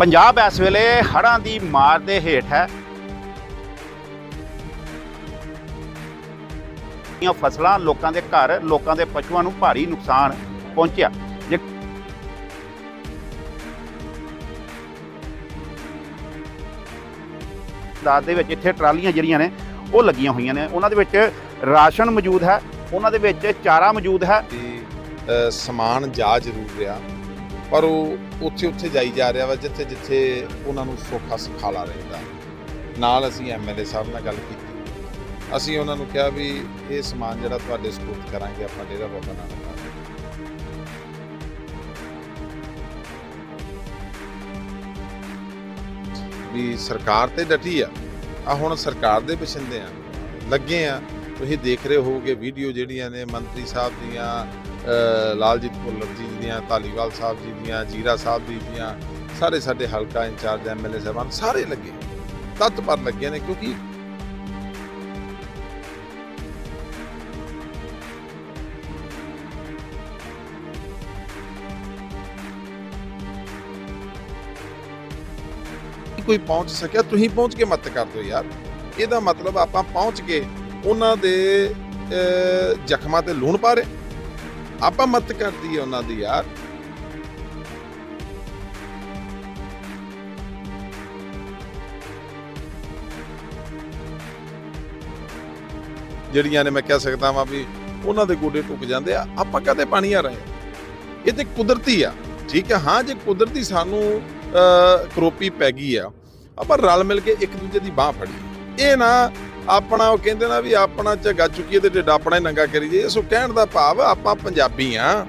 ਪੰਜਾਬ ਇਸ ਵੇਲੇ ਹੜ੍ਹਾਂ ਦੀ ਮਾਰ ਦੇ ਹੇਠ ਹੈ। ਇਹ ਫਸਲਾਂ ਲੋਕਾਂ ਦੇ ਘਰ ਲੋਕਾਂ ਦੇ ਪਸ਼ੂਆਂ ਨੂੰ ਭਾਰੀ ਨੁਕਸਾਨ ਪਹੁੰਚਿਆ। ਜੇ ਦਾਦ ਦੇ ਵਿੱਚ ਇੱਥੇ ਟਰਾਲੀਆਂ ਜਿਹੜੀਆਂ ਨੇ ਉਹ ਲੱਗੀਆਂ ਹੋਈਆਂ ਨੇ। ਉਹਨਾਂ ਦੇ ਵਿੱਚ ਰਾਸ਼ਨ ਮੌਜੂਦ ਹੈ। ਉਹਨਾਂ ਦੇ ਵਿੱਚ ਚਾਰਾ ਮੌਜੂਦ ਹੈ। ਤੇ ਅ, ਸਮਾਨ ਜਾ ਜ਼ਰੂਰ ਰਿਹਾ। ਪਰ ਉਹ ਉੱਥੇ ਉੱਥੇ ਜਾਈ ਜਾ ਰਿਹਾ ਵਾ, ਜਿੱਥੇ ਜਿੱਥੇ ਉਹਨਾਂ ਨੂੰ ਸੌਖਾ ਸੁਖਾਲਾ ਰਹਿੰਦਾ। ਨਾਲ ਅਸੀਂ ਐਮਐਲਏ ਸਾਹਿਬ ਨਾਲ ਗੱਲ ਕੀਤੀ। ਅਸੀਂ ਉਹਨਾਂ ਨੂੰ ਕਿਹਾ ਵੀ ਇਹ ਸਮਾਨ ਜਿਹੜਾ ਤੁਹਾਡੇ ਸਪੋਰਟ ਕਰਾਂਗੇ, ਆਪਾਂ ਡੇਰਾ ਬਾਬਾ ਨਾਨਕ ਦਾ। ਵੀ ਸਰਕਾਰ ਤੇ ਡਟੀ ਆ। ਆ ਹੁਣ ਸਰਕਾਰ ਦੇ ਪਿਛੰਦੇ ਆ। ਲੱਗੇ ਆ। ਤੁਸੀਂ ਦੇਖ ਰਹੇ ਹੋਵੋਗੇ ਵੀਡੀਓ ਜਿਹੜੀਆਂ ਨੇ ਮੰਤਰੀ ਸਾਹਿਬ ਦੀਆਂ ਲਾਲਜੀਤ ਭੁੱਲਰ ਜੀ ਦੀਆਂ, ਧਾਲੀਵਾਲ ਸਾਹਿਬ ਜੀ ਦੀਆਂ, ਜੀਰਾ ਸਾਹਿਬ ਜੀ ਦੀਆਂ, ਸਾਰੇ ਸਾਡੇ ਹਲਕਾ ਇੰਚਾਰਜ ਐਮਐਲਏ ਸਾਹਿਬਾਨ, ਸਾਰੇ ਲੱਗੇ। ਤੱਤ ਪਰ ਲੱਗੇ ਨੇ ਕਿਉਂਕਿ ਕੋਈ ਪਹੁੰਚ ਸਕਿਆ, ਤੁਸੀਂ ਪਹੁੰਚ ਕੇ ਮਤ ਕਰ ਦਿਓ ਯਾਰ। ਇਹਦਾ ਮਤਲਬ ਆਪਾਂ ਪਹੁੰਚ ਕੇ ਉਹਨਾਂ ਦੇ ਜ਼ਖਮਾਂ ਤੇ ਲੂਣ ਪਾ ਰਹੇ। ਆਪਾਂ ਮਤ ਕਰਦੀ ਹੈ ਉਹਨਾਂ ਦੀ ਯਾਰ। ਜਿਹੜੀਆਂ ਨੇ ਮੈਂ ਕਹਿ ਸਕਦਾ ਵਾਂ ਵੀ ਉਹਨਾਂ ਦੇ ਗੋਡੇ ਟੁੱਕ ਜਾਂਦੇ ਆ, ਆਪਾਂ ਕਦੇ ਪਾਣੀ ਆ ਰਹੇ? ਇਹ ਤੇ ਕੁਦਰਤੀ ਆ, ਠੀਕ ਹੈ ਹਾਂ, ਜੇ ਕੁਦਰਤੀ ਸਾਨੂੰ ਕਰੋਪੀ ਪੈ ਗਈ ਆ, ਆਪਾਂ ਰਲ ਮਿਲ ਕੇ ਇੱਕ ਦੂਜੇ ਦੀ ਬਾਹ ਫੜੀ ਇਹ ਨਾ ਆਪਣਾ, ਉਹ ਕਹਿੰਦੇ ਨਾ ਵੀ ਆਪਣਾ ਝੱਗਾ ਚੁੱਕੀਏ ਤੇ ਢਿੱਡ ਆਪਣਾ ਹੀ ਨੰਗਾ ਕਰੀ ਜੇ ਸੋ ਕਹਿਣ ਦਾ ਭਾਵ ਆਪਾਂ ਪੰਜਾਬੀ ਆ।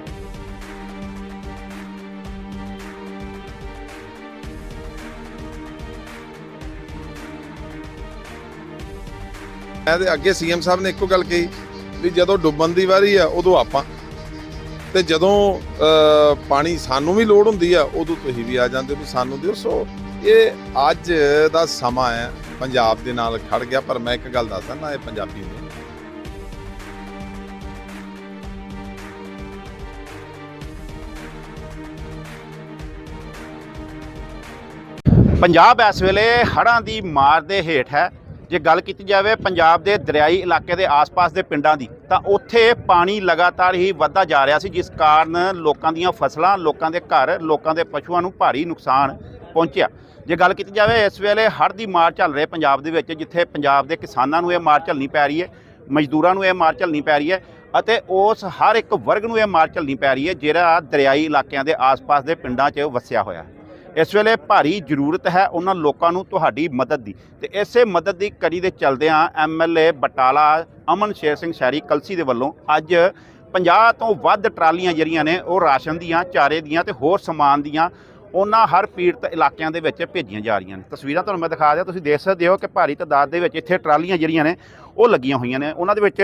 ਇਹਦੇ ਅੱਗੇ ਸੀਐਮ ਸਾਹਿਬ ਨੇ ਇੱਕੋ ਗੱਲ ਕਹੀ ਵੀ ਜਦੋਂ ਡੁੱਬਣ ਦੀ ਵਾਰੀ ਆ, ਉਦੋਂ ਆਪਾਂ। ਤੇ ਜਦੋਂ ਪਾਣੀ ਸਾਨੂੰ ਵੀ ਲੋੜ ਹੁੰਦੀ ਆ, ਉਦੋਂ ਤੁਸੀਂ ਵੀ ਆ ਜਾਂਦੇ ਹੋ, ਵੀ ਸਾਨੂੰ ਦਿਓ। ਸੋ ਇਹ ਅੱਜ ਦਾ ਸਮਾਂ ਹੈ। ਪੰਜਾਬ ਦੇ ਨਾਲ ਖੜ ਗਿਆ, ਪਰ ਮੈਂ ਇੱਕ ਗੱਲ ਦੱਸਦਾ ਨਾ, ਇਹ ਪੰਜਾਬੀ ਨੇ ਪੰਜਾਬ ਇਸ ਵੇਲੇ ਹੜ੍ਹਾਂ ਦੀ ਮਾਰ ਦੇ ਹੇਠ ਹੈ। ਜੇ ਗੱਲ ਕੀਤੀ ਜਾਵੇ ਪੰਜਾਬ ਦੇ ਦਰਿਆਈ ਇਲਾਕੇ ਦੇ ਆਸ-ਪਾਸ ਦੇ ਪਿੰਡਾਂ ਦੀ, ਤਾਂ ਉੱਥੇ ਪਾਣੀ ਲਗਾਤਾਰ ਹੀ ਵੱਧਦਾ ਜਾ ਰਿਹਾ ਸੀ, ਜਿਸ ਕਾਰਨ ਲੋਕਾਂ ਦੀਆਂ ਫਸਲਾਂ, ਲੋਕਾਂ ਦੇ ਘਰ, ਲੋਕਾਂ ਦੇ ਪਸ਼ੂਆਂ ਨੂੰ ਭਾਰੀ ਨੁਕਸਾਨ ਪਹੁੰਚਿਆ। ਜੇ ਗੱਲ ਕੀਤੀ ਜਾਵੇ, ਇਸ ਵੇਲੇ ਹੜ੍ਹ ਦੀ ਮਾਰ ਚੱਲ ਰਹੀ ਪੰਜਾਬ ਦੇ ਵਿੱਚ, ਜਿੱਥੇ ਪੰਜਾਬ ਦੇ ਕਿਸਾਨਾਂ ਨੂੰ ਇਹ ਮਾਰ ਝੱਲਣੀ ਪੈ ਰਹੀ ਹੈ, ਮਜ਼ਦੂਰਾਂ ਨੂੰ ਇਹ ਮਾਰ ਝੱਲਣੀ ਪੈ ਰਹੀ ਹੈ ਅਤੇ ਉਸ ਹਰ ਇੱਕ ਵਰਗ ਨੂੰ ਇਹ ਮਾਰ ਝੱਲਣੀ ਪੈ ਰਹੀ ਹੈ, ਜਿਹੜਾ ਦਰਿਆਈ ਇਲਾਕਿਆਂ ਦੇ ਆਸ-ਪਾਸ ਦੇ ਪਿੰਡਾਂ 'ਚ ਵਸਿਆ ਹੋਇਆ ਹੈ। ਇਸ ਵੇਲੇ ਭਾਰੀ ਜ਼ਰੂਰਤ ਹੈ ਉਹਨਾਂ ਲੋਕਾਂ ਨੂੰ ਤੁਹਾਡੀ ਮਦਦ ਦੀ। ਤੇ ਇਸੇ ਮਦਦ ਦੀ ਕੜੀ ਦੇ ਚਲਦਿਆਂ ਐਮਐਲਏ ਬਟਾਲਾ ਅਮਨ ਸ਼ੇਰ ਸਿੰਘ ਸ਼ਹਿਰੀ ਕਲਸੀ ਦੇ ਵੱਲੋਂ ਅੱਜ 50 ਤੋਂ ਵੱਧ ਟਰਾਲੀਆਂ ਜਿਹੜੀਆਂ ਨੇ, ਉਹ ਰਾਸ਼ਨ ਦੀਆਂ, ਚਾਰੇ ਦੀਆਂ ਤੇ ਹੋਰ ਸਮਾਨ ਦੀਆਂ ਉਹਨਾਂ ਹਰ ਪੀੜਤ ਇਲਾਕਿਆਂ ਦੇ ਵਿੱਚ ਭੇਜੀਆਂ ਜਾ ਰਹੀਆਂ ਨੇ। ਤਸਵੀਰਾਂ ਤੁਹਾਨੂੰ ਮੈਂ ਦਿਖਾ ਦਿਆਂ, ਤੁਸੀਂ ਦੇਖ ਸਕਦੇ ਹੋ ਕਿ ਭਾਰੀ ਤਾਦਾਦ ਦੇ ਵਿੱਚ ਇੱਥੇ ਟਰਾਲੀਆਂ ਜਿਹੜੀਆਂ ਨੇ, ਉਹ ਲੱਗੀਆਂ ਹੋਈਆਂ ਨੇ। ਉਹਨਾਂ ਦੇ ਵਿੱਚ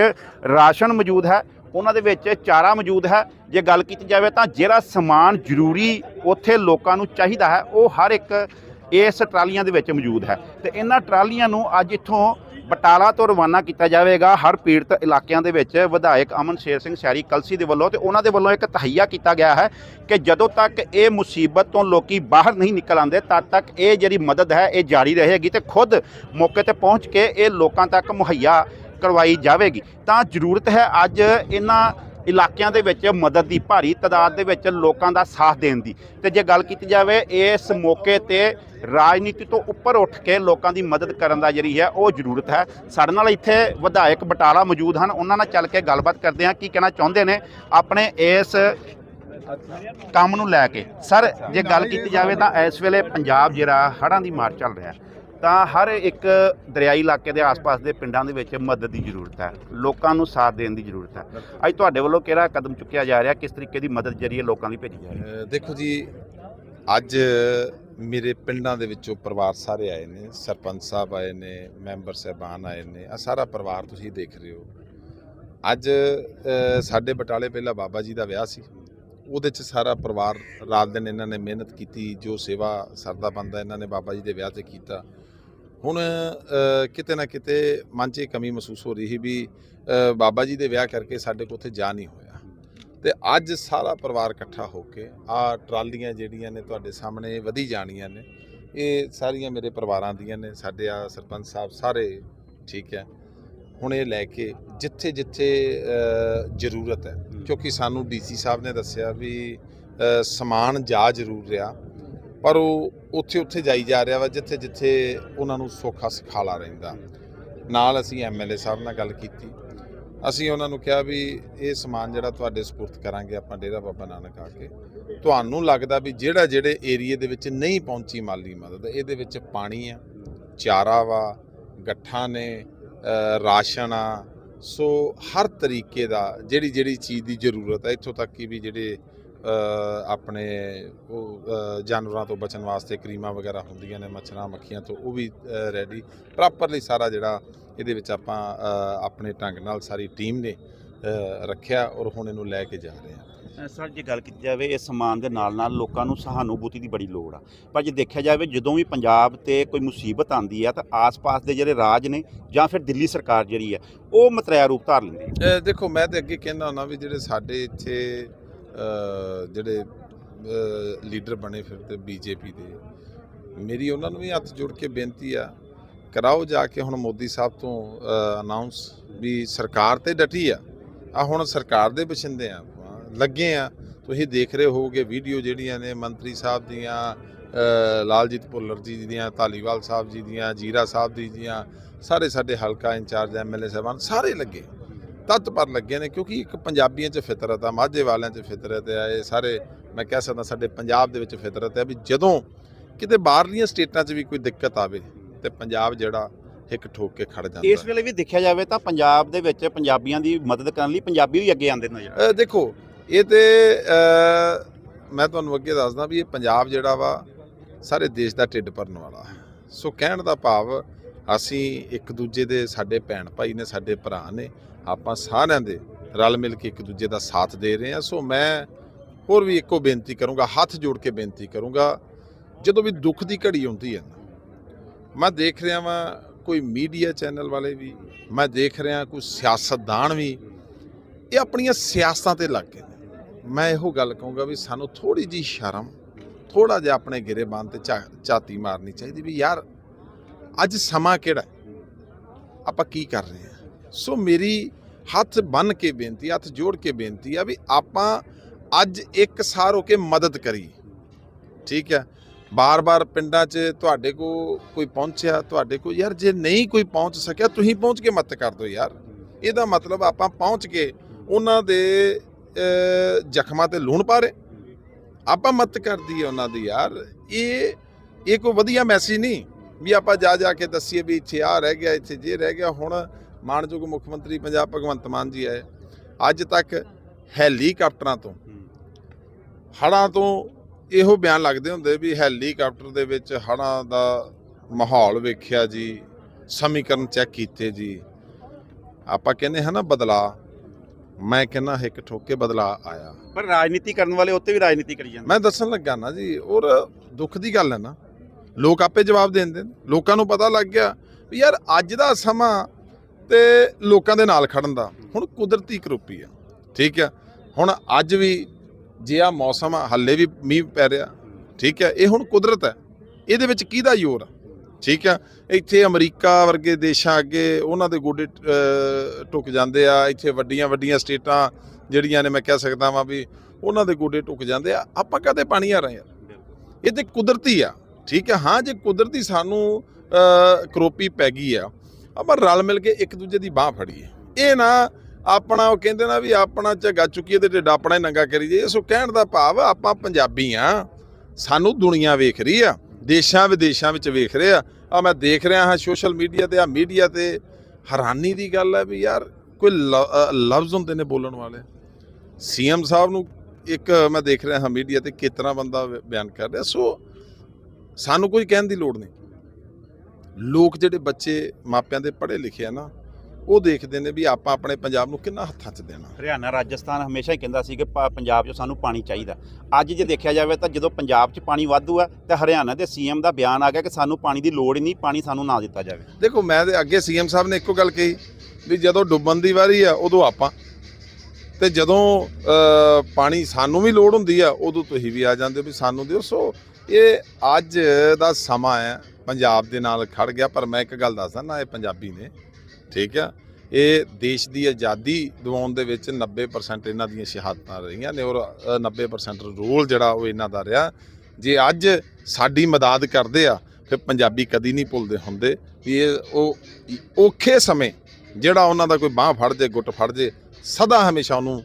ਰਾਸ਼ਨ ਮੌਜੂਦ ਹੈ, ਉਹਨਾਂ ਦੇ ਵਿੱਚ ਚਾਰਾ ਮੌਜੂਦ ਹੈ। ਜੇ ਗੱਲ ਕੀਤੀ ਜਾਵੇ ਤਾਂ ਜਿਹੜਾ ਸਮਾਨ ਜ਼ਰੂਰੀ ਉੱਥੇ ਲੋਕਾਂ ਨੂੰ ਚਾਹੀਦਾ ਹੈ, ਉਹ ਹਰ ਇੱਕ ਇਸ ਟਰਾਲੀਆਂ ਦੇ ਵਿੱਚ ਮੌਜੂਦ ਹੈ। ਤੇ ਇਹਨਾਂ ਟਰਾਲੀਆਂ ਨੂੰ ਅੱਜ ਇੱਥੋਂ ਬਟਾਲਾ ਤੋਂ ਰਵਾਨਾ ਕੀਤਾ ਜਾਵੇਗਾ। ਹਰ ਪੀੜਤ ਇਲਾਕਿਆਂ ਦੇ ਵਿੱਚ ਵਿਧਾਇਕ ਅਮਨ ਸ਼ੇਰ ਸਿੰਘ ਸ਼ਹਿਰੀ ਕਲਸੀ ਦੇ ਵੱਲੋਂ ਤੇ ਉਹਨਾਂ ਦੇ ਵੱਲੋਂ ਇੱਕ ਤਹਈਆ ਕੀਤਾ ਗਿਆ ਹੈ ਕਿ ਜਦੋਂ ਤੱਕ ਇਹ ਮੁਸੀਬਤ ਤੋਂ ਲੋਕੀ ਬਾਹਰ ਨਹੀਂ ਨਿਕਲ ਆਉਂਦੇ, ਤਦ ਤੱਕ ਇਹ ਜਿਹੜੀ ਮਦਦ ਹੈ, ਇਹ ਜਾਰੀ ਰਹੇਗੀ ਤੇ ਖੁਦ ਮੌਕੇ ਤੇ ਪਹੁੰਚ ਕੇ ਇਹ ਲੋਕਾਂ ਤੱਕ ਮੁਹੱਈਆ ਕਰਵਾਈ ਜਾਵੇਗੀ। ਤਾਂ ਜ਼ਰੂਰਤ ਹੈ ਅੱਜ ਇਹਨਾਂ ਇਲਾਕਿਆਂ ਦੇ ਵਿੱਚ ਮਦਦ ਦੀ, ਭਾਰੀ ਤਾਦਾਦ ਦੇ ਵਿੱਚ ਲੋਕਾਂ ਦਾ ਸਾਥ ਦੇਣ ਦੀ। ਤੇ ਜੇ ਗੱਲ ਕੀਤੀ ਜਾਵੇ, ਇਸ ਮੌਕੇ ਤੇ ਰਾਜਨੀਤੀ ਤੋਂ ਉੱਪਰ ਉੱਠ ਕੇ ਲੋਕਾਂ ਦੀ ਮਦਦ ਕਰਨ ਦਾ ਜਿਹੜੀ ਹੈ, ਉਹ ਜ਼ਰੂਰਤ ਹੈ। ਸਾਡੇ ਨਾਲ ਇੱਥੇ ਵਿਧਾਇਕ ਬਟਾਲਾ ਮੌਜੂਦ ਹਨ, ਉਹਨਾਂ ਨਾਲ ਚੱਲ ਕੇ ਗੱਲਬਾਤ ਕਰਦੇ ਹਾਂ। ਕੀ ਕਹਿਣਾ ਚਾਹੁੰਦੇ ਨੇ ਆਪਣੇ ਇਸ ਕੰਮ ਨੂੰ ਲੈ ਕੇ? ਸਰ, ਜੇ ਗੱਲ ਕੀਤੀ ਜਾਵੇ ਤਾਂ ਇਸ ਵੇਲੇ ਪੰਜਾਬ ਜਿਹੜਾ ਹੜ੍ਹਾਂ ਦੀ ਮਾਰ ਚੱਲ ਰਿਹਾ ਹੈ ਤਾਂ ਹਰ ਇੱਕ ਦਰਿਆਈ ਇਲਾਕੇ ਦੇ ਆਸ-ਪਾਸ ਦੇ ਪਿੰਡਾਂ ਦੇ ਵਿੱਚ ਮਦਦ ਦੀ ਜ਼ਰੂਰਤ ਹੈ ਲੋਕਾਂ ਨੂੰ ਸਾਥ ਦੇਣ ਦੀ ਜ਼ਰੂਰਤ ਹੈ। ਅੱਜ ਤੁਹਾਡੇ ਵੱਲੋਂ ਕਿਹੜਾ ਕਦਮ ਚੁੱਕਿਆ ਜਾ ਰਿਹਾ ਕਿਸ ਤਰੀਕੇ ਦੀ ਮਦਦ ਹੈ ਲੋਕਾਂ ਲਈ ਭੇਜੀ ਜਾ ਰਹੀ ਹੈ? ਦੇਖੋ ਜੀ ਅੱਜ ਮੇਰੇ ਪਿੰਡਾਂ ਦੇ ਵਿੱਚੋਂ ਪਰਿਵਾਰ ਸਾਰੇ ਆਏ ਨੇ ਸਰਪੰਚ ਸਾਹਿਬ ਆਏ ਨੇ ਮੈਂਬਰ ਸਾਹਿਬਾਨ ਆਏ ਨੇ ਆ ਸਾਰਾ ਪਰਿਵਾਰ ਤੁਸੀਂ ਦੇਖ ਰਹੇ ਹੋ। ਅੱਜ ਸਾਡੇ ਬਟਾਲੇ ਪਹਿਲਾਂ ਬਾਬਾ ਜੀ ਦਾ ਵਿਆਹ ਸੀ। ਉਹਦੇ 'ਚ ਸਾਰਾ ਪਰਿਵਾਰ ਰਾਤ ਦਿਨ ਇਹਨਾਂ ਨੇ ਮਿਹਨਤ ਕੀਤੀ ਜੋ ਸੇਵਾ ਸਰਦਾ ਬੰਦਾ ਇਹਨਾਂ ਨੇ ਬਾਬਾ ਜੀ ਦੇ ਵਿਆਹ ਤੇ ਕੀਤਾ। ਹੁਣ ਕਿਤੇ ਨਾ ਕਿਤੇ ਮਨ 'ਚ ਕਮੀ ਮਹਿਸੂਸ ਹੋ ਰਹੀ ਸੀ ਵੀ ਬਾਬਾ ਜੀ ਦੇ ਵਿਆਹ ਕਰਕੇ ਸਾਡੇ ਕੋਲ ਉੱਥੇ ਜਾ ਨਹੀਂ ਹੋਇਆ। ਤੇ ਅੱਜ ਸਾਰਾ ਪਰਿਵਾਰ ਇਕੱਠਾ ਹੋ ਕੇ ਆ ਟਰਾਲੀਆਂ ਜਿਹੜੀਆਂ ਨੇ ਤੁਹਾਡੇ ਸਾਹਮਣੇ ਵਧੀ ਜਾਣੀਆਂ ਨੇ। ਇਹ ਸਾਰੀਆਂ ਮੇਰੇ ਪਰਿਵਾਰਾਂ ਦੀਆਂ ਨੇ ਸਾਡੇ ਆ ਸਰਪੰਚ ਸਾਹਿਬ ਸਾਰੇ ਠੀਕ ਹੈ। ਹੁਣ ਇਹ ਲੈ ਕੇ ਜਿੱਥੇ ਜਿੱਥੇ ਜ਼ਰੂਰਤ ਹੈ। ਕਿਉਂਕਿ ਸਾਨੂੰ ਡੀਸੀ ਸਾਹਿਬ ਨੇ ਦੱਸਿਆ ਵੀ ਸਮਾਨ ਜਾ ਜ਼ਰੂਰ ਰਿਹਾ। ਪਰ ਉਹ ਉੱਥੇ ਉੱਥੇ ਜਾਈ ਜਾ ਰਿਹਾ ਵਾ, ਜਿੱਥੇ ਜਿੱਥੇ ਉਹਨਾਂ ਨੂੰ ਸੌਖਾ ਸਖਾਲਾ ਰਹਿੰਦਾ। ਨਾਲ ਅਸੀਂ ਐਮਐਲਏ ਸਾਹਿਬ ਨਾਲ ਗੱਲ ਕੀਤੀ। ਅਸੀਂ ਉਹਨਾਂ ਨੂੰ ਕਿਹਾ ਵੀ ਇਹ ਸਮਾਨ ਜਿਹੜਾ ਤੁਹਾਡੇ ਸਪੁਰਦ ਕਰਾਂਗੇ, ਆਪਾਂ ਡੇਰਾ ਬਾਬਾ ਨਾਨਕ ਆ ਕੇ। ਤੁਹਾਨੂੰ ਲੱਗਦਾ ਵੀ ਜਿਹੜਾ ਜਿਹੜੇ ਏਰੀਏ ਦੇ ਵਿੱਚ ਨਹੀਂ ਪਹੁੰਚੀ ਮਾਲੀ ਮਦਦ, ਇਹਦੇ ਵਿੱਚ ਪਾਣੀ ਆ, ਚਾਰਾ ਵਾ, ਗੱਠਾਂ ਨੇ ਰਾਸ਼ਨ ਆ। ਸੋ ਹਰ ਤਰੀਕੇ ਦਾ, ਜਿਹੜੀ ਜਿਹੜੀ ਚੀਜ਼ ਦੀ ਜ਼ਰੂਰਤ ਹੈ ਇੱਥੋਂ ਤੱਕ ਕਿ ਵੀ ਜਿਹੜੇ ਆਪਣੇ ਉਹ ਜਾਨਵਰਾਂ ਤੋਂ ਬਚਣ ਵਾਸਤੇ ਕਰੀਮਾਂ ਵਗੈਰਾ ਹੁੰਦੀਆਂ ਨੇ ਮੱਛਰਾਂ ਮੱਖੀਆਂ ਤੋਂ ਉਹ ਵੀ ਰੈਡੀ ਪ੍ਰੋਪਰਲੀ ਸਾਰਾ ਜਿਹੜਾ ਇਹਦੇ ਵਿੱਚ ਆਪਾਂ ਆਪਣੇ ਢੰਗ ਨਾਲ ਸਾਰੀ ਟੀਮ ਨੇ ਰੱਖਿਆ ਔਰ ਹੁਣ ਇਹਨੂੰ ਲੈ ਕੇ ਜਾ ਰਹੇ ਹਾਂ। ਸਰ ਜੇ ਗੱਲ ਕੀਤੀ ਜਾਵੇ ਇਸ ਸਮਾਨ ਦੇ ਨਾਲ ਨਾਲ ਲੋਕਾਂ ਨੂੰ ਸਹਾਨੂਭੂਤੀ ਦੀ ਬੜੀ ਲੋੜ ਆ। ਪਰ ਜੇ ਦੇਖਿਆ ਜਾਵੇ ਜਦੋਂ ਵੀ ਪੰਜਾਬ ਤੇ ਕੋਈ ਮੁਸੀਬਤ ਆਂਦੀ ਆ ਤਾਂ ਆਸ-ਪਾਸ ਦੇ ਜਿਹੜੇ ਰਾਜ ਨੇ ਜਾਂ ਫਿਰ ਦਿੱਲੀ ਸਰਕਾਰ ਜਿਹੜੀ ਆ ਉਹ ਮਤਰਿਆ ਰੂਪ ਧਾਰ ਲੈਂਦੀ ਹੈ ਦੇਖੋ ਮੈਂ ਤੇ ਅੱਗੇ ਕਹਿੰਦਾ ਹੁੰਦਾ ਵੀ ਜਿਹੜੇ ਸਾਡੇ ਇੱਥੇ ਜਿਹੜੇ ਲੀਡਰ ਬਣੇ ਫਿਰਦੇ ਬੀਜੇਪੀ ਦੇ। ਮੇਰੀ ਉਹਨਾਂ ਨੂੰ ਵੀ ਹੱਥ ਜੋੜ ਕੇ ਬੇਨਤੀ ਆ, ਕਰਾਓ ਜਾ ਕੇ ਹੁਣ ਮੋਦੀ ਸਾਹਿਬ ਤੋਂ ਅਨਾਉਂਸ ਵੀ ਸਰਕਾਰ ਤੇ ਡਟੀ ਆ। ਆ ਹੁਣ ਸਰਕਾਰ ਦੇ ਬਛਿੰਦੇ ਆ, ਲੱਗੇ ਆ। ਤੁਸੀਂ ਦੇਖ ਰਹੇ ਹੋਗੇ ਵੀਡੀਓ ਜਿਹੜੀਆਂ ਨੇ ਮੰਤਰੀ ਸਾਹਿਬ ਦੀਆਂ ਲਾਲਜੀਤ ਭੁੱਲਰ ਜੀ ਦੀਆਂ, ਧਾਲੀਵਾਲ ਸਾਹਿਬ ਜੀ ਦੀਆਂ, ਜੀਰਾ ਸਾਹਿਬ ਜੀ ਦੀਆਂ, ਸਾਰੇ ਸਾਡੇ ਹਲਕਾ ਇੰਚਾਰਜ ਐਮਐਲਏ ਸਾਹਿਬਾਨ ਸਾਰੇ ਲੱਗੇ। ਤੱਤ ਪਰ ਲੱਗੇ ਨੇ ਕਿਉਂਕਿ ਇੱਕ ਪੰਜਾਬੀਆਂ 'ਚ ਫਿਤਰਤ ਆ ਮਾਝੇ ਵਾਲਿਆਂ 'ਚ ਫਿਤਰਤ ਆ ਇਹ ਸਾਰੇ ਮੈਂ ਕਹਿ ਸਕਦਾ ਸਾਡੇ ਪੰਜਾਬ ਦੇ ਵਿੱਚ ਫਿਤਰਤ ਹੈ ਵੀ ਜਦੋਂ ਕਿਤੇ ਬਾਹਰਲੀਆਂ ਸਟੇਟਾਂ 'ਚ ਵੀ ਕੋਈ ਦਿੱਕਤ ਆਵੇ ਤੇ ਪੰਜਾਬ ਜਿਹੜਾ ਇੱਕ ਠੋਕ ਕੇ ਖੜ ਜਾਂਦਾ ਇਸ ਵੇਲੇ ਵੀ ਦੇਖਿਆ ਜਾਵੇ ਤਾਂ ਪੰਜਾਬ ਦੇ ਵਿੱਚ ਪੰਜਾਬੀਆਂ ਦੀ ਮਦਦ ਕਰਨ ਲਈ ਪੰਜਾਬੀ ਵੀ ਅੱਗੇ ਆਉਂਦੇ ਨਜ਼ਰ ਦੇਖੋ ਇਹ ਤੇ ਮੈਂ ਤੁਹਾਨੂੰ ਅੱਗੇ ਦੱਸਦਾ ਵੀ ਇਹ ਪੰਜਾਬ ਜਿਹੜਾ ਵਾ ਸਾਰੇ ਦੇਸ਼ ਦਾ ਢਿੱਡ ਭਰਨ ਵਾਲਾ। ਸੋ ਕਹਿਣ ਦਾ ਭਾਵ ਅਸੀਂ ਇੱਕ ਦੂਜੇ ਦੇ ਸਾਡੇ ਭੈਣ ਭਾਈ ਨੇ ਸਾਡੇ ਭਰਾ ਨੇ ਆਪਾਂ ਸਾਰਿਆਂ ਦੇ ਰਲ ਮਿਲ ਕੇ ਇੱਕ ਦੂਜੇ ਦਾ ਸਾਥ ਦੇ ਰਹੇ ਹਾਂ। ਸੋ ਮੈਂ ਹੋਰ ਵੀ ਇੱਕੋ ਬੇਨਤੀ ਕਰੂੰਗਾ, ਹੱਥ ਜੋੜ ਕੇ ਬੇਨਤੀ ਕਰੂੰਗਾ, ਜਦੋਂ ਵੀ ਦੁੱਖ ਦੀ ਘੜੀ ਆਉਂਦੀ ਹੈ ਨਾ, ਮੈਂ ਦੇਖ ਰਿਹਾ ਵਾਂ ਕੋਈ ਮੀਡੀਆ ਚੈਨਲ ਵਾਲੇ ਵੀ, ਮੈਂ ਦੇਖ ਰਿਹਾ ਕੋਈ ਸਿਆਸਤਦਾਨ ਵੀ, ਇਹ ਆਪਣੀਆਂ ਸਿਆਸਤਾਂ ਤੇ ਲੱਗ ਗਏ ਨੇ। ਮੈਂ ਇਹੋ ਗੱਲ ਕਹੂੰਗਾ ਵੀ ਸਾਨੂੰ ਥੋੜੀ ਜੀ ਸ਼ਰਮ ਥੋੜਾ ਜਿਹਾ ਆਪਣੇ ਗਿਰੇਬਾਨ ਤੇ ਝਾ- ਝਾਤੀ ਮਾਰਨੀ ਚਾਹੀਦੀ ਵੀ ਯਾਰ, ਅੱਜ ਸਮਾਂ ਕਿਹੜਾ ਆਪਾਂ ਕੀ ਕਰ ਰਹੇ ਹਾਂ? ਸੋ ਮੇਰੀ ਹੱਥ ਬੰਨ ਕੇ ਬੇਨਤੀ, ਹੱਥ ਜੋੜ ਕੇ ਬੇਨਤੀ ਆ ਵੀ ਆਪਾਂ ਅੱਜ ਇੱਕ ਸਾਰ ਹੋ ਕੇ ਮਦਦ ਕਰੀਏ ਠੀਕ ਹੈ? ਬਾਰ-ਬਾਰ ਪਿੰਡਾਂ 'ਚ ਤੁਹਾਡੇ ਕੋ ਕੋਈ ਪਹੁੰਚਿਆ, ਤੁਹਾਡੇ ਕੋ ਯਾਰ ਜੇ ਨਹੀਂ ਕੋਈ ਪਹੁੰਚ ਸਕਿਆ, ਤੁਸੀਂ ਪਹੁੰਚ ਕੇ ਮਦਦ ਕਰ ਦਿਓ ਯਾਰ। ਇਹਦਾ ਮਤਲਬ ਆਪਾਂ ਪਹੁੰਚ ਕੇ ਉਹਨਾਂ ਦੇ ਜ਼ਖਮਾਂ ਤੇ ਲੂਣ ਪਾ ਰਹੇ। ਆਪਾਂ ਮਦਦ ਕਰਦੀ ਹੈ ਉਹਨਾਂ ਦੀ ਯਾਰ। ਇਹ ਇਹ ਕੋਈ ਵਧੀਆ ਮੈਸੇਜ ਨਹੀਂ ਵੀ ਆਪਾਂ ਜਾ ਜਾ ਕੇ ਦੱਸੀਏ ਵੀ ਇੱਥੇ ਆ ਰਹਿ ਗਿਆ, ਇੱਥੇ ਜੇ ਰਹਿ ਗਿਆ, ਹੁਣ ਮਾਨਯੋਗ ਮੁੱਖ ਮੰਤਰੀ ਪੰਜਾਬ ਭਗਵੰਤ ਮਾਨ ਜੀ ਆਏ। ਅੱਜ ਤੱਕ ਹੈਲੀਕਾਪਟਰਾਂ ਤੋਂ ਹੜ੍ਹਾਂ ਤੋਂ ਇਹੋ ਬਿਆਨ ਲੱਗਦੇ ਹੁੰਦੇ ਵੀ ਹੈਲੀਕਾਪਟਰ ਦੇ ਵਿੱਚ ਹੜ੍ਹਾਂ ਦਾ ਮਾਹੌਲ ਵੇਖਿਆ ਜੀ ਸਮੀਕਰਨ ਚੈੱਕ ਕੀਤੇ ਜੀ। ਆਪਾਂ ਕਹਿੰਦੇ ਹਾਂ ਨਾ ਬਦਲਾ ਮੈਂ ਕਹਿੰਦਾ ਇੱਕ ਠੋਕੇ ਬਦਲਾ ਆਇਆ। ਪਰ ਰਾਜਨੀਤੀ ਕਰਨ ਵਾਲੇ ਉੱਤੇ ਵੀ ਰਾਜਨੀਤੀ ਕਰੀ ਜਾਂਦੇ। ਮੈਂ ਦੱਸਣ ਲੱਗਾ ਨਾ ਜੀ ਔਰ ਦੁੱਖ ਦੀ ਗੱਲ ਹੈ ਨਾ। ਲੋਕ ਆਪੇ ਜਵਾਬ ਦੇ ਦਿੰਦੇ ਨੇ। ਲੋਕਾਂ ਨੂੰ ਪਤਾ ਲੱਗ ਗਿਆ ਵੀ ਯਾਰ ਅੱਜ ਦਾ ਸਮਾਂ ਤੇ ਲੋਕਾਂ ਦੇ ਨਾਲ ਖੜਨ ਦਾ। ਹੁਣ ਕੁਦਰਤੀ ਕਰੋਪੀ ਆ। ਠੀਕ ਆ? ਹੁਣ ਅੱਜ ਵੀ ਜੇ ਆ ਮੌਸਮ ਆ ਹੱਲੇ ਵੀ ਮੀਂਹ ਪੈ ਰਿਹਾ। ਠੀਕ ਹੈ ਇਹ ਹੁਣ ਕੁਦਰਤ ਹੈ ਇਹਦੇ ਵਿੱਚ ਕਿਹਦਾ ਜ਼ੋਰ ਆ? ਠੀਕ ਆ? ਇੱਥੇ ਅਮਰੀਕਾ ਵਰਗੇ ਦੇਸ਼ਾਂ ਅੱਗੇ ਉਹਨਾਂ ਦੇ ਗੋਡੇ ਅਹ, ਟੁੱਕ ਜਾਂਦੇ ਆ। ਇੱਥੇ ਵੱਡੀਆਂ ਵੱਡੀਆਂ ਸਟੇਟਾਂ ਜਿਹੜੀਆਂ ਨੇ ਮੈਂ ਕਹਿ ਸਕਦਾ ਵਾਂ ਵੀ ਉਹਨਾਂ ਦੇ ਗੋਡੇ ਟੁੱਕ ਜਾਂਦੇ ਆ। ਆਪਾਂ ਕਦੇ ਪਾਣੀ ਆ ਰਹੇ ਯਾਰ ਇਹ ਤੇ ਕੁਦਰਤੀ ਆ। ਠੀਕ ਆ? ਹਾਂ ਜੇ ਕੁਦਰਤੀ ਸਾਨੂੰ ਕਰੋਪੀ ਪੈ ਗਈ ਆ ਆਪਾਂ ਰਲ ਮਿਲ ਕੇ ਇੱਕ ਦੂਜੇ ਦੀ ਬਾਹ ਫੜੀਏ। ਇਹ ਨਾ ਆਪਣਾ ਉਹ ਕਹਿੰਦੇ ਨਾ ਵੀ ਆਪਣਾ ਝੱਗਾ ਚੁੱਕੀਏ ਤੇ ਢਿੱਡ ਆਪਣਾ ਹੀ ਨੰਗਾ ਕਰੀ ਜਾਈਏ ਸੋ ਕਹਿਣ ਦਾ ਭਾਵ ਆਪਾਂ ਪੰਜਾਬੀ ਆ, ਸਾਨੂੰ ਦੁਨੀਆ ਵੇਖ ਰਹੀ ਆ, ਦੇਸ਼ਾਂ ਵਿਦੇਸ਼ਾਂ ਵਿੱਚ ਵੇਖ ਰਹੇ ਆ। ਮੈਂ ਦੇਖ ਰਿਹਾ ਹਾਂ ਸੋਸ਼ਲ ਮੀਡੀਆ ਤੇ ਆ ਮੀਡੀਆ ਤੇ ਹੈਰਾਨੀ ਦੀ ਗੱਲ ਹੈ ਵੀ ਯਾਰ ਕੋਈ ਲ- ਲਫ਼ਜ਼ ਹੁੰਦੇ ਨੇ ਬੋਲਣ ਵਾਲੇ। ਸੀਐਮ ਸਾਹਿਬ ਨੂੰ ਇੱਕ ਮੈਂ ਦੇਖ ਰਿਹਾ ਹਾਂ ਮੀਡੀਆ ਤੇ ਕਿਤਨਾ ਬੰਦਾ ਬਿਆਨ ਕਰ ਰਿਹਾ। ਸੋ ਸਾਨੂੰ ਕੋਈ ਕਹਿਣ ਦੀ ਲੋੜ ਨਹੀਂ। ਲੋਕ ਜਿਹੜੇ ਬੱਚੇ ਮਾਪਿਆਂ ਦੇ ਪੜ੍ਹੇ ਲਿਖੇ ਆ ਨਾ ਉਹ ਦੇਖਦੇ ਨੇ ਵੀ ਆਪਾਂ ਆਪਣੇ ਪੰਜਾਬ ਨੂੰ ਕਿੰਨਾ ਹੱਥਾਂ 'ਚ ਦੇਣਾ। ਹਰਿਆਣਾ ਰਾਜਸਥਾਨ ਹਮੇਸ਼ਾ ਹੀ ਕਹਿੰਦਾ ਸੀ ਕਿ ਪੰਜਾਬ 'ਚ ਸਾਨੂੰ ਪਾਣੀ ਚਾਹੀਦਾ। ਅੱਜ ਜੇ ਦੇਖਿਆ ਜਾਵੇ ਤਾਂ ਜਦੋਂ ਪੰਜਾਬ 'ਚ ਪਾਣੀ ਵਾਧੂ ਹੈ ਤੇ ਹਰਿਆਣਾ ਦੇ ਸੀਐਮ ਦਾ ਬਿਆਨ ਆ ਗਿਆ ਕਿ ਸਾਨੂੰ ਪਾਣੀ ਦੀ ਲੋੜ ਹੀ ਨਹੀਂ ਪਾਣੀ ਸਾਨੂੰ ਨਾ ਦਿੱਤਾ ਜਾਵੇ। ਦੇਖੋ ਮੈਂ ਤੇ ਅੱਗੇ ਸੀਐਮ ਸਾਹਿਬ ਨੇ ਇੱਕੋ ਗੱਲ ਕਹੀ ਵੀ ਜਦੋਂ ਡੁੱਬਣ ਦੀ ਵਾਰੀ ਆ ਉਦੋਂ ਆਪਾਂ। ਤੇ ਜਦੋਂ ਪਾਣੀ ਸਾਨੂੰ ਵੀ ਲੋੜ ਹੁੰਦੀ ਆ ਉਦੋਂ ਤੁਸੀਂ ਵੀ ਆ ਜਾਂਦੇ ਹੋ ਵੀ ਸਾਨੂੰ ਦਿਓ। ਸੋ ਇਹ ਅੱਜ ਦਾ ਸਮਾਂ ਹੈ ਪੰਜਾਬ ਦੇ ਨਾਲ ਖੜ ਗਿਆ ਪਰ ਮੈਂ ਇੱਕ ਗੱਲ ਦੱਸਦਾ ਨਾ ਇਹ ਪੰਜਾਬੀ ਨੇ ਠੀਕ ਆ? ਇਹ ਦੇਸ਼ ਦੀ ਆਜ਼ਾਦੀ ਦਿਵਾਉਣ ਦੇ ਵਿੱਚ 90% ਇਹਨਾਂ ਦੀਆਂ ਸ਼ਹਾਦਤਾਂ ਰਹੀਆਂ ਨੇ ਔਰ ਅ, 90% ਰੋਲ ਜਿਹੜਾ ਉਹ ਇਹਨਾਂ ਦਾ ਰਿਹਾ। ਜੇ ਅੱਜ ਸਾਡੀ ਮਦਦ ਕਰਦੇ ਆ ਫਿਰ ਪੰਜਾਬੀ ਕਦੀ ਨਹੀਂ ਭੁੱਲਦੇ ਹੁੰਦੇ ਵੀ ਇਹ ਉਹ ਔਖੇ ਸਮੇਂ ਜਿਹੜਾ ਉਹਨਾਂ ਦਾ ਕੋਈ ਬਾਹ ਫੜ ਜੇ ਗੁੱਟ ਫੜ ਜੇ ਸਦਾ ਹਮੇਸ਼ਾ ਉਹਨੂੰ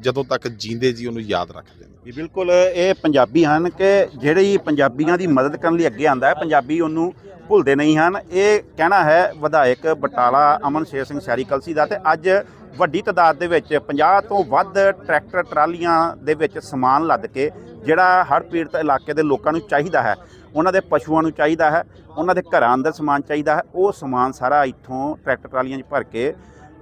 ਜਦੋਂ ਤੱਕ ਜੀਂਦੇ ਜੀ, ਉਹਨੂੰ ਯਾਦ ਰੱਖਦੇ ਨੇ। ਜੀ, ਬਿਲਕੁਲ, ਇਹ ਪੰਜਾਬੀ ਹਨ ਕਿ ਜਿਹੜੀ ਪੰਜਾਬੀਆਂ ਦੀ ਮਦਦ ਕਰਨ ਲਈ ਅੱਗੇ ਆਂਦਾ ਹੈ, ਪੰਜਾਬੀ ਉਹਨੂੰ ਭੁੱਲਦੇ ਨਹੀਂ ਹਨ। ਇਹ ਕਹਿਣਾ ਹੈ ਵਿਧਾਇਕ ਬਟਾਲਾ ਅਮਨ ਸ਼ੇਰ ਸਿੰਘ ਸੈਰੀ ਕਲਸੀ ਦਾ ਤੇ ਅੱਜ ਵੱਡੀ ਤਾਦਾਦ ਦੇ ਵਿੱਚ 50 ਤੋਂ ਵੱਧ ਟਰੈਕਟਰ ਟਰਾਲੀਆਂ ਦੇ ਵਿੱਚ ਸਮਾਨ ਲੱਦ ਕੇ ਜਿਹੜਾ ਹੜ੍ਹ ਪੀੜਤ ਇਲਾਕੇ ਦੇ ਲੋਕਾਂ ਨੂੰ ਚਾਹੀਦਾ ਹੈ, ਉਹਨਾਂ ਦੇ ਪਸ਼ੂਆਂ ਨੂੰ ਚਾਹੀਦਾ ਹੈ, ਉਹਨਾਂ ਦੇ ਘਰਾਂ ਅੰਦਰ ਸਮਾਨ ਚਾਹੀਦਾ ਹੈ, ਉਹ ਸਮਾਨ ਸਾਰਾ ਇੱਥੋਂ ਟਰੈਕਟਰ ਟਰਾਲੀਆਂ 'ਚ ਭਰ ਕੇ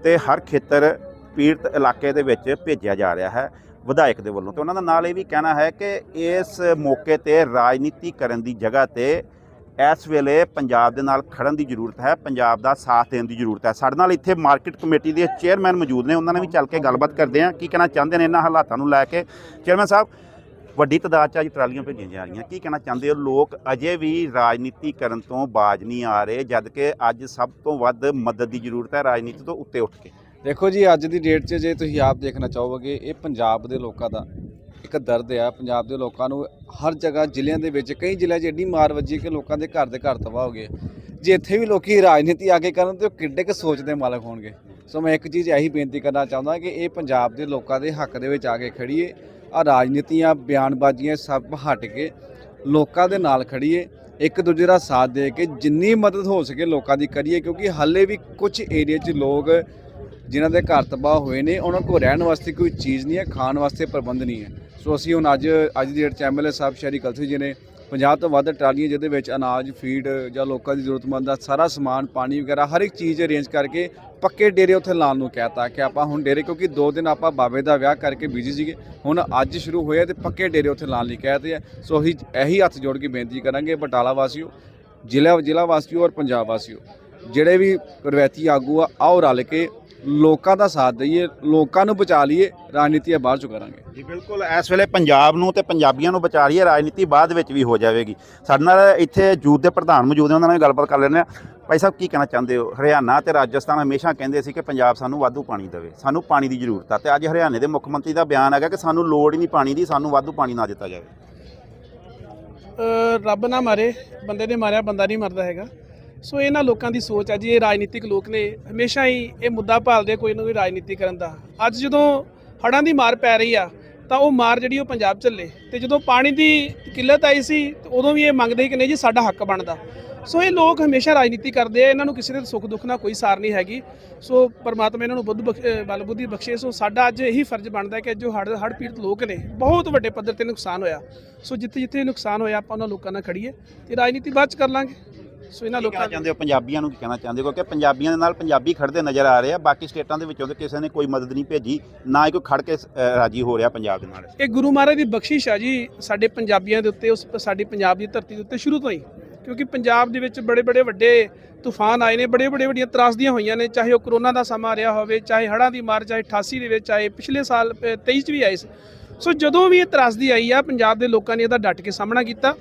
ਤੇ ਹਰ ਖੇਤਰ ਪੀੜਤ ਇਲਾਕੇ ਦੇ ਵਿੱਚ ਭੇਜਿਆ ਜਾ ਰਿਹਾ ਹੈ ਵਿਧਾਇਕ ਦੇ ਵੱਲੋਂ। ਤੇ ਉਹਨਾਂ ਦਾ ਨਾਲ ਇਹ ਵੀ ਕਹਿਣਾ ਹੈ ਕਿ ਇਸ ਮੌਕੇ ਤੇ ਰਾਜਨੀਤੀ ਕਰਨ ਦੀ ਜਗ੍ਹਾ ਤੇ ਇਸ ਵੇਲੇ ਪੰਜਾਬ ਦੇ ਨਾਲ ਖੜਨ ਦੀ ਜ਼ਰੂਰਤ ਹੈ, ਪੰਜਾਬ ਦਾ ਸਾਥ ਦੇਣ ਦੀ ਜ਼ਰੂਰਤ ਹੈ। ਸਾਡੇ ਨਾਲ ਇੱਥੇ ਮਾਰਕੀਟ ਕਮੇਟੀ ਦੇ ਚੇਅਰਮੈਨ ਮੌਜੂਦ ਨੇ, ਉਹਨਾਂ ਨਾਲ ਵੀ ਚੱਲ ਕੇ ਗੱਲਬਾਤ ਕਰਦੇ ਹਾਂ। ਕੀ ਕਹਿਣਾ ਚਾਹੁੰਦੇ ਨੇ ਇਹਨਾਂ ਹਾਲਾਤਾਂ ਨੂੰ ਲੈ ਕੇ? ਚੇਅਰਮੈਨ ਸਾਹਿਬ, ਵੱਡੀ ਤਾਦਾਦ ਚ ਅੱਜ ਟਰਾਲੀਆਂ ਭੇਜੀਆਂ ਜਾ ਰਹੀਆਂ। ਕੀ ਕਹਿਣਾ ਚਾਹੁੰਦੇ ਹੋ? ਲੋਕ ਅਜੇ ਵੀ ਰਾਜਨੀਤੀ ਕਰਨ ਤੋਂ ਬਾਜ ਨਹੀਂ ਆ ਰਹੇ ਜਦ ਕਿ ਅੱਜ ਸਭ ਤੋਂ ਵੱਧ ਮਦਦ ਦੀ ਜ਼ਰੂਰਤ ਹੈ ਰਾਜਨੀਤੀ ਤੋਂ ਉੱਤੇ ਉੱਠ ਕੇ। ਦੇਖੋ ਜੀ, ਅੱਜ ਦੀ ਡੇਟ 'ਚ ਜੇ ਤੁਸੀਂ ਆਪ ਦੇਖਣਾ ਚਾਹੋਗੇ, ਇਹ ਪੰਜਾਬ ਦੇ ਲੋਕਾਂ ਦਾ ਇੱਕ ਦਰਦ ਆ। ਪੰਜਾਬ ਦੇ ਲੋਕਾਂ ਨੂੰ ਹਰ ਜਗ੍ਹਾ ਜ਼ਿਲ੍ਹਿਆਂ ਦੇ ਵਿੱਚ, ਕਈ ਜ਼ਿਲ੍ਹਿਆਂ 'ਚ ਏਡੀ ਮਾਰ ਵੱਜੀ ਕਿ ਲੋਕਾਂ ਦੇ ਘਰ ਦੇ ਘਰ ਤਬਾਹ ਹੋ ਗਏ। ਜੇ ਇੱਥੇ ਵੀ ਲੋਕੀ ਰਾਜਨੀਤੀ ਆ ਕੇ ਕਰਨ, ਤੇ ਉਹ ਕਿੱਡੇ ਕੁ ਸੋਚ ਦੇ ਮਾਲਕ ਹੋਣਗੇ। ਸੋ ਮੈਂ ਇੱਕ ਚੀਜ਼ ਇਹੀ ਬੇਨਤੀ ਕਰਨਾ ਚਾਹੁੰਦਾ ਕਿ ਇਹ ਪੰਜਾਬ ਦੇ ਲੋਕਾਂ ਦੇ ਹੱਕ ਦੇ ਵਿੱਚ ਆ ਕੇ ਖੜੀਏ। ਆ ਰਾਜਨੀਤੀਆਂ, ਬਿਆਨਬਾਜ਼ੀਆਂ ਸਭ ਹਟ ਕੇ ਲੋਕਾਂ ਦੇ ਨਾਲ ਖੜੀਏ। ਇੱਕ ਦੂਜੇ ਦਾ ਸਾਥ ਦੇ ਕੇ ਜਿੰਨੀ ਮਦਦ ਹੋ ਸਕੇ ਲੋਕਾਂ ਦੀ ਕਰੀਏ, ਕਿਉਂਕਿ ਹਾਲੇ ਵੀ ਕੁਝ ਏਰੀਆ 'ਚ ਲੋਕ ਜਿਨ੍ਹਾਂ ਦੇ ਘਰ ਤਬਾਹ ਹੋਏ ਨੇ, ਉਹਨਾਂ ਕੋਲ ਰਹਿਣ ਵਾਸਤੇ ਕੋਈ ਚੀਜ਼ ਨਹੀਂ ਹੈ, ਖਾਣ ਵਾਸਤੇ ਪ੍ਰਬੰਧ ਨਹੀਂ ਹੈ। ਸੋ ਅਸੀਂ ਹੁਣ ਅੱਜ ਅੱਜ ਦੀ ਡੇਟ 'ਚ ਐਮਐਲਏ ਸਾਹਿਬ ਸ਼ਹਿਰੀ ਕਲਸੀ ਜੀ ਨੇ 50 ਤੋਂ ਵੱਧ ਟਰਾਲੀਆਂ ਜਿਹਦੇ ਵਿੱਚ ਅਨਾਜ, ਫੀਡ ਜਾਂ ਲੋਕਾਂ ਦੀ ਜ਼ਰੂਰਤਮੰਦ ਦਾ ਸਾਰਾ ਸਮਾਨ, ਪਾਣੀ ਵਗੈਰਾ, ਹਰ ਇੱਕ ਚੀਜ਼ ਅਰੇਂਜ ਕਰਕੇ ਪੱਕੇ ਡੇਰੇ ਉੱਥੇ ਲਾਉਣ ਨੂੰ ਕਹਿਤਾ ਕਿ ਆਪਾਂ ਹੁਣ ਡੇਰੇ, ਕਿਉਂਕਿ ਦੋ ਦਿਨ ਆਪਾਂ ਬਾਬੇ ਦਾ ਵਿਆਹ ਕਰਕੇ ਬਿਜ਼ੀ ਸੀਗੇ, ਹੁਣ ਅੱਜ ਸ਼ੁਰੂ ਹੋਇਆ ਤੇ ਪੱਕੇ ਡੇਰੇ ਉੱਥੇ ਲਾਉਣ ਲਈ ਕਹਿਤੇ ਆ। ਸੋ ਅਸੀਂ ਇਹੀ ਹੱਥ ਜੋੜ ਕੇ ਬੇਨਤੀ ਕਰਾਂਗੇ, ਬਟਾਲਾ ਵਾਸੀਓ, ਜ਼ਿਲ੍ਹਾ ਜ਼ਿਲ੍ਹਾ ਵਾਸੀਓ ਔਰ ਪੰਜਾਬ ਵਾਸੀਓ, ਜਿਹੜੇ ਵੀ ਰਵਾਇਤੀ ਆਗੂ ਆ, ਆਓ ਰਲ ਕੇ ਲੋਕਾਂ ਦਾ ਸਾਥ ਦਈਏ ਲੋਕਾਂ ਨੂੰ ਬਚਾ ਲਈਏ ਰਾਜਨੀਤੀ ਬਾਅਦ ਚ ਕਰਾਂਗੇ। ਜੀ ਬਿਲਕੁਲ ਇਸ ਵੇਲੇ ਪੰਜਾਬ ਨੂੰ ਤੇ ਪੰਜਾਬੀਆਂ ਨੂੰ ਬਚਾ ਹੈ ਰਾਜਨੀਤੀ ਬਾਅਦ ਵਿੱਚ ਵੀ ਹੋ ਜਾਵੇਗੀ। ਸਾਡੇ ਨਾਲ ਇੱਥੇ ਜੂਥ ਦੇ ਪ੍ਰਧਾਨ ਮੌਜੂਦ ਨੇ ਉਹਨਾਂ ਨਾਲ ਵੀ ਗੱਲਬਾਤ ਕਰ ਲੈਂਦੇ ਆ ਭਾਈ ਸਾਹਿਬ ਕੀ ਕਹਿਣਾ ਚਾਹੁੰਦੇ ਹੋ? ਹਰਿਆਣਾ ਤੇ ਰਾਜਸਥਾਨ ਹਮੇਸ਼ਾ ਕਹਿੰਦੇ ਸੀ ਕਿ ਪੰਜਾਬ ਸਾਨੂੰ ਵਾਧੂ ਪਾਣੀ ਦੇਵੇ। ਸਾਨੂੰ ਪਾਣੀ ਦੀ ਜ਼ਰੂਰਤ ਆ ਤੇ ਅੱਜ ਹਰਿਆਣੇ ਦੇ ਮੁੱਖ ਮੰਤਰੀ ਦਾ ਬਿਆਨ ਹੈਗਾ ਕਿ ਸਾਨੂੰ ਲੋੜ ਹੀ ਨਹੀਂ ਪਾਣੀ ਦੀ ਸਾਨੂੰ ਵਾਧੂ ਪਾਣੀ ਨਾ ਦਿੱਤਾ ਜਾਵੇ। ਅ, ਰੱਬ ਨਾ ਮਾਰੇ ਬੰਦੇ ਨੇ ਮਾਰਿਆ ਬੰਦਾ ਨਹੀਂ ਮਰਦਾ ਹੈਗਾ। ਸੋ ਇਹਨਾਂ ਲੋਕਾਂ ਦੀ ਸੋਚ ਹੈ ਜੀ, ਇਹ ਰਾਜਨੀਤਿਕ ਲੋਕ ਨੇ, ਹਮੇਸ਼ਾ ਹੀ ਇਹ ਮੁੱਦਾ ਭਾਲਦੇ ਕੋਈ ਨਾ ਕੋਈ ਰਾਜਨੀਤੀ ਕਰਨ ਦਾ। ਅੱਜ ਜਦੋਂ ਹੜ੍ਹਾਂ ਦੀ ਮਾਰ ਪੈ ਰਹੀ ਆ, ਤਾਂ ਉਹ ਮਾਰ ਜਿਹੜੀ ਉਹ ਪੰਜਾਬ ਚੱਲੇ। ਤੇ ਜਦੋਂ ਪਾਣੀ ਦੀ ਕਿੱਲਤ ਆਈ ਸੀ, ਤੇ ਉਦੋਂ ਵੀ ਇਹ ਮੰਗਦੇ ਕਿ ਨਹੀਂ ਜੀ, ਸਾਡਾ ਹੱਕ ਬਣਦਾ। ਸੋ ਇਹ ਲੋਕ ਹਮੇਸ਼ਾ ਰਾਜਨੀਤੀ ਕਰਦੇ ਆ, ਇਹਨਾਂ ਨੂੰ ਕਿਸੇ ਦੇ ਸੁੱਖ ਦੁੱਖ ਨਾਲ ਕੋਈ ਸਾਰ ਨਹੀਂ ਹੈਗੀ। ਸੋ ਪਰਮਾਤਮਾ ਇਹਨਾਂ ਨੂੰ ਬੁੱਧ ਬਖਸ਼- ਬਲ ਬੁੱਧੀ ਬਖਸ਼ੇ। ਸੋ ਸਾਡਾ ਅੱਜ ਇਹੀ ਫਰਜ਼ ਬਣਦਾ ਹੈ ਕਿ ਜੋ ਹੜ ਹੜ੍ਹ ਪੀੜਤ ਲੋਕ ਨੇ, ਬਹੁਤ ਵੱਡੇ ਪੱਧਰ ਤੇ ਨੁਕਸਾਨ ਹੋਇਆ। ਸੋ ਜਿੱਥੇ ਜਿੱਥੇ ਨੁਕਸਾਨ ਹੋਇਆ, ਆਪਾਂ ਉਹਨਾਂ ਲੋਕਾਂ ਨਾਲ ਖੜੀਏ ਤੇ ਰਾਜਨੀਤੀ ਬਾਅਦ ਚ ਕਰ ਲਾਂਗੇ। ਸੋ ਇਹਨਾਂ ਲੋਕਾਂ ਚਾਹੁੰਦੇ ਹੋ? ਪੰਜਾਬੀਆਂ ਨੂੰ ਕੀ ਕਹਿਣਾ ਚਾਹੁੰਦੇ ਹੋ? ਕਿਉਂਕਿ ਪੰਜਾਬੀਆਂ ਦੇ ਨਾਲ ਪੰਜਾਬੀ ਖੜਦੇ ਨਜ਼ਰ ਆ ਰਹੇ ਆ ਬਾਕੀ ਸਟੇਟਾਂ ਦੇ ਵਿੱਚੋਂ ਤੇ ਕਿਸੇ ਨੇ ਕੋਈ ਮਦਦ ਨਹੀਂ ਭੇਜੀ ਨਾ ਹੀ ਕੋਈ ਖੜ ਕੇ ਰਾਜੀ ਹੋ ਰਿਹਾ ਪੰਜਾਬ ਦੇ ਨਾਲ। ਇਹ ਗੁਰੂ ਮਹਾਰਾਜ ਦੀ ਬਖਸ਼ਿਸ਼ ਆ ਜੀ ਸਾਡੇ ਪੰਜਾਬੀਆਂ ਦੇ ਉੱਤੇ ਉਸ ਸਾਡੀ ਪੰਜਾਬ ਦੀ ਧਰਤੀ ਦੇ ਉੱਤੇ ਸ਼ੁਰੂ ਤੋਂ ਹੀ। ਕਿਉਂਕਿ ਪੰਜਾਬ ਦੇ ਵਿੱਚ ਬੜੇ ਬੜੇ ਵੱਡੇ ਤੂਫਾਨ ਆਏ ਨੇ ਬੜੇ ਬੜੇ ਵੱਡੀਆਂ ਤਰਾਸਦੀਆਂ ਹੋਈਆਂ ਨੇ ਚਾਹੇ ਉਹ ਕਰੋਨਾ ਦਾ ਸਮਾਂ ਰਿਹਾ ਹੋਵੇ ਚਾਹੇ ਹੜ੍ਹਾਂ ਦੀ ਮਾਰ ਚਾਹੇ 88 ਦੇ ਵਿੱਚ ਆਏ ਪਿਛਲੇ ਸਾਲ ਅ, 23 ਚ ਵੀ ਆਏ ਸੋ ਜਦੋਂ ਵੀ ਇਹ ਤਰਾਸਦੀ ਆਈ ਆ ਪੰਜਾਬ ਦੇ ਲੋਕਾਂ ਨੇ ਇਹਦਾ ਡਟ ਕੇ ਸਾਹਮਣਾ ਕੀਤਾ।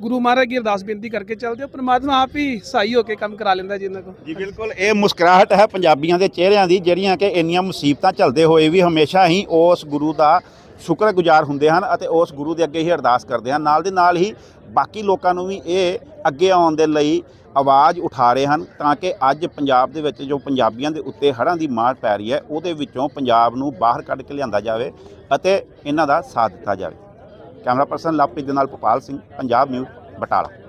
ਗੁਰੂ ਮਹਾਰਾਜ ਦੀ ਅਰਦਾਸ ਬੇਨਤੀ ਕਰਕੇ ਚੱਲਦੇ ਹੋ। ਪਰਮਾਤਮਾ ਆਪ ਹੀ ਸਹਾਈ ਹੋ ਕੇ ਕੰਮ ਕਰਾ ਲੈਂਦਾ ਜੀ ਇਹਨਾਂ ਕੋਲ। ਜੀ, ਬਿਲਕੁਲ। ਇਹ ਮੁਸਕਰਾਹਟ ਹੈ ਪੰਜਾਬੀਆਂ ਦੇ ਚਿਹਰਿਆਂ ਦੀ, ਜਿਹੜੀਆਂ ਕਿ ਇੰਨੀਆਂ ਮੁਸੀਬਤਾਂ ਝੱਲਦੇ ਹੋਏ ਵੀ ਹਮੇਸ਼ਾ ਹੀ ਉਸ ਗੁਰੂ ਦਾ ਸ਼ੁਕਰਗੁਜ਼ਾਰ ਹੁੰਦੇ ਹਨ ਅਤੇ ਉਸ ਗੁਰੂ ਦੇ ਅੱਗੇ ਹੀ ਅਰਦਾਸ ਕਰਦੇ ਹਨ। ਨਾਲ ਦੇ ਨਾਲ ਹੀ ਬਾਕੀ ਲੋਕਾਂ ਨੂੰ ਵੀ ਇਹ ਅੱਗੇ ਆਉਣ ਦੇ ਲਈ ਆਵਾਜ਼ ਉਠਾ ਰਹੇ ਹਨ ਤਾਂ ਕਿ ਅੱਜ ਪੰਜਾਬ ਦੇ ਵਿੱਚ ਜੋ ਪੰਜਾਬੀਆਂ ਦੇ ਉੱਤੇ ਹੜ੍ਹਾਂ ਦੀ ਮਾਰ ਪੈ ਰਹੀ ਹੈ, ਉਹਦੇ ਵਿੱਚੋਂ ਪੰਜਾਬ ਨੂੰ ਬਾਹਰ ਕੱਢ ਕੇ ਲਿਆਂਦਾ ਜਾਵੇ ਅਤੇ ਇਹਨਾਂ ਦਾ ਸਾਥ ਦਿੱਤਾ ਜਾਵੇ। ਕੈਮਰਾ ਪਰਸਨ ਲਵਪ੍ਰੀਤ ਦੇ ਨਾਲ ਭੋਪਾਲ ਸਿੰਘ ਪੰਜਾਬ ਨਿਊਜ਼ ਬਟਾਲਾ।